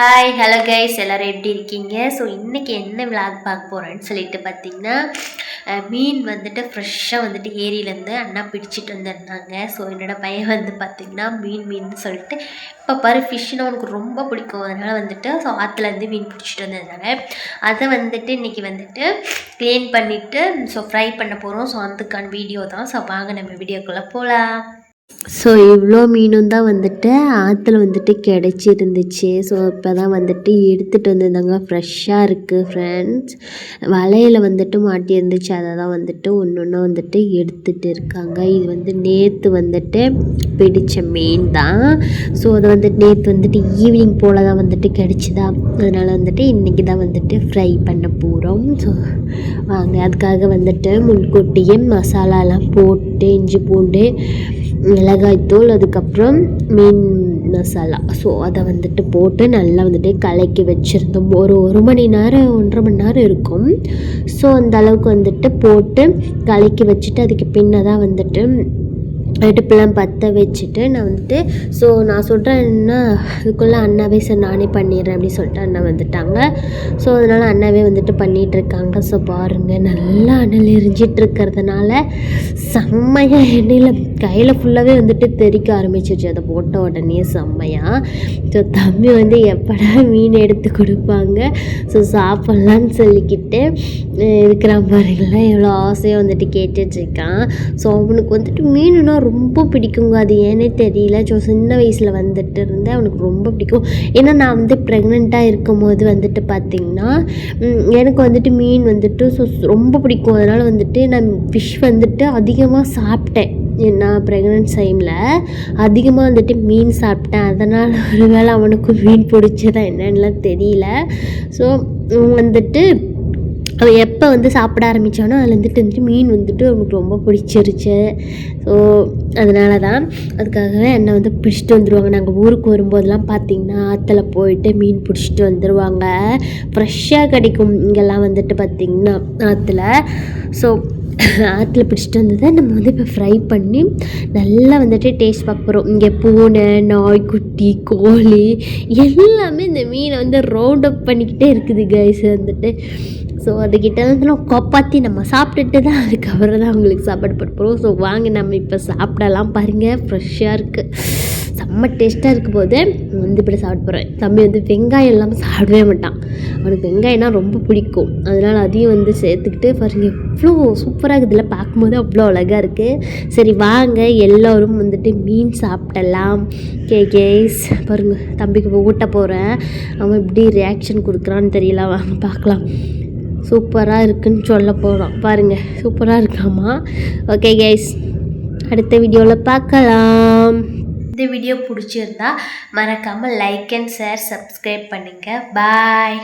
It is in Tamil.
ஹாய் ஹலோ கைஸ் எல்லோரும் எப்படி இருக்கீங்க? ஸோ இன்றைக்கி என்ன விளாக் பார்க்க போகிறேன்னு சொல்லிட்டு பார்த்தீங்கன்னா மீன் வந்துட்டு ஃப்ரெஷ்ஷாக வந்துட்டு ஏரியிலேருந்து அண்ணா பிடிச்சிட்டு வந்திருந்தாங்க. ஸோ என்னோடய பையன் வந்து பார்த்திங்கன்னா மீன் மீன் சொல்லிட்டு இப்போ பாரு ஃபிஷ்ஷுன்னு அவனுக்கு ரொம்ப பிடிக்கும். அதனால் வந்துட்டு ஸோ ஆற்றுலேருந்து மீன் பிடிச்சிட்டு வந்திருந்தாங்க. அதை வந்துட்டு இன்றைக்கி வந்துட்டு க்ளீன் பண்ணிவிட்டு ஸோ ஃப்ரை பண்ண போகிறோம் ஸோ அதுக்கான வீடியோ தான். ஸோ வாங்க நம்ம வீடியோக்குள்ளே போகலாம் ஸோ இவ்வளோ மீனும் தான் வந்துட்டு ஆற்றுல வந்துட்டு கிடச்சிருந்துச்சு. ஸோ இப்போ தான் வந்துட்டு எடுத்துகிட்டு வந்திருந்தாங்க. ஃப்ரெஷ்ஷாக இருக்குது ஃப்ரெண்ட்ஸ் வலையில் வந்துட்டு மாட்டியிருந்துச்சு. அதை தான் வந்துட்டு ஒன்று ஒன்றா வந்துட்டு எடுத்துகிட்டு இருக்காங்க. இது வந்து நேற்று வந்துட்டு பிடித்த மீன் தான். ஸோ அதை வந்துட்டு நேற்று வந்துட்டு ஈவினிங் போல் தான் வந்துட்டு கிடச்சிதா? அதனால் வந்துட்டு இன்றைக்கி தான் வந்துட்டு ஃப்ரை பண்ண போகிறோம் ஸோ வாங்க அதுக்காக வந்துட்டு முன்கூட்டியே மசாலாலாம் போட்டு இஞ்சி பூண்டு மிளகாய்த்தூள் அதுக்கப்புறம் மீன் மசாலா. ஸோ அதை வந்துட்டு போட்டு நல்லா வந்துட்டு கலக்கி வச்சுருந்தோம். ஒரு ஒரு மணி நேரம் ஒன்றரை மணி நேரம் இருக்கும். ஸோ அந்த அளவுக்கு வந்துட்டு போட்டு கலக்கி வச்சுட்டு அதுக்கு பின்ன தான் வந்துட்டு அடுப்பெல்லாம் பற்ற வச்சுட்டு நான் வந்துட்டு ஸோ நான் சொல்கிறேன்னா அதுக்குள்ளே அண்ணாவே சார் நானே பண்ணிடுறேன் அப்படின்னு சொல்லிட்டு அண்ணா வந்துட்டாங்க. ஸோ அதனால் அண்ணாவே வந்துட்டு பண்ணிகிட்ருக்காங்க ஸோ பாருங்கள் நல்லா அண்ணல் எரிஞ்சிட்டு இருக்கிறதுனால செம்மையாக எண்ணெயில் கையில் ஃபுல்லாகவே வந்துட்டு தெறிக்க ஆரம்பிச்சிருச்சு அதை போட்ட உடனே செம்மையாக ஸோ தம்பி வந்து எப்படா மீன் எடுத்து கொடுப்பாங்க. ஸோ சாப்பிட்லான்னு சொல்லிக்கிட்டு இருக்கிறான் பாருங்களேன். எவ்வளோ ஆசையாக வந்துட்டு கேட்டுட்ருக்கான். ஸோ அவனுக்கு வந்துட்டு மீனுனா ரொம்ப பிடிக்குங்க. அது ஏன்னே தெரியல. ஸோ சின்ன வயசில் வந்துட்டு இருந்தேன். அவனுக்கு ரொம்ப பிடிக்கும். ஏன்னா நான் வந்து ப்ரெக்னெண்ட்டாக இருக்கும் போது வந்துட்டு பார்த்திங்கன்னா எனக்கு வந்துட்டு மீன் வந்துட்டு ஸோ ரொம்ப பிடிக்கும். அதனால் வந்துட்டு நான் ஃபிஷ் வந்துட்டு அதிகமாக சாப்பிட்டேன். நான் ப்ரெக்னென்ட் டைமில் அதிகமாக வந்துட்டு மீன் சாப்பிட்டேன். அதனால் ஒருவேளை அவனுக்கு மீன் பிடிச்சதா என்னென்னலாம் தெரியல. ஸோ வந்துட்டு அவள் எப்போ வந்து சாப்பிட ஆரம்பித்தானோ அதில் வந்துட்டு வந்துட்டு மீன் வந்துட்டு அவனுக்கு ரொம்ப பிடிச்சிருச்சு. ஸோ அதனால தான் அதுக்காகவே என்னை வந்து பிடிச்சிட்டு வந்துடுவாங்க நாங்கள் ஊருக்கு வரும்போதெல்லாம் பார்த்திங்கன்னா ஆற்றுல போயிட்டு மீன் பிடிச்சிட்டு வந்துடுவாங்க ஃப்ரெஷ்ஷாக கிடைக்கும் இங்கெல்லாம் வந்துட்டு பார்த்திங்கன்னா ஆற்றுல ஸோ ஆற்றுல பிடிச்சிட்டு வந்ததை நம்ம வந்து இப்போ ஃப்ரை பண்ணி நல்லா வந்துட்டு டேஸ்ட் பார்க்க போகிறோம் இங்கே பூனை நாய்க்குட்டி கோழி எல்லாமே இந்த மீனை வந்து ரவுண்ட் அப் பண்ணிக்கிட்டே இருக்குது கைஸ் வந்துட்டு. ஸோ அதுக்கிட்ட வந்து நம்ம காப்பாற்றி நம்ம சாப்பிட்டுட்டு தான் அதுக்கப்புறம் தான் அவங்களுக்கு சாப்பாடு போட போகிறோம் ஸோ வாங்க நம்ம இப்போ சாப்பிடலாம் பாருங்கள் ஃப்ரெஷ்ஷாக இருக்குது செம்ம டேஸ்ட்டாக இருக்கும் போது வந்து இப்படி சாப்பிட போகிறேன் தம்பி வந்து வெங்காயம் இல்லாமல் சாப்பிடவே மாட்டான். அவனுக்கு வெங்காயம்னா ரொம்ப பிடிக்கும். அதனால் அதையும் வந்து சேர்த்துக்கிட்டு பாருங்க. எவ்வளோ சூப்பராக இருக்குதுல்ல பார்க்கும்போது அவ்வளோ அழகாக இருக்குது சரி வாங்க. எல்லோரும் வந்துட்டு மீன் சாப்பிடலாம். கே கேஸ் பாருங்க. தம்பிக்கு ஊட்ட போகிறேன் அவன் எப்படி ரியாக்ஷன் கொடுக்குறான்னு தெரியல. வாங்க பார்க்கலாம். சூப்பராக இருக்குன்னு சொல்ல போகிறோம் பாருங்கள் சூப்பராக இருக்காமா? ஓகே கைஸ் அடுத்த வீடியோவில் பார்க்கலாம். இந்த வீடியோ பிடிச்சிருந்தா மறக்காமல் லைக் அண்ட் ஷேர் சப்ஸ்கிரைப் பண்ணுங்கள் பாய்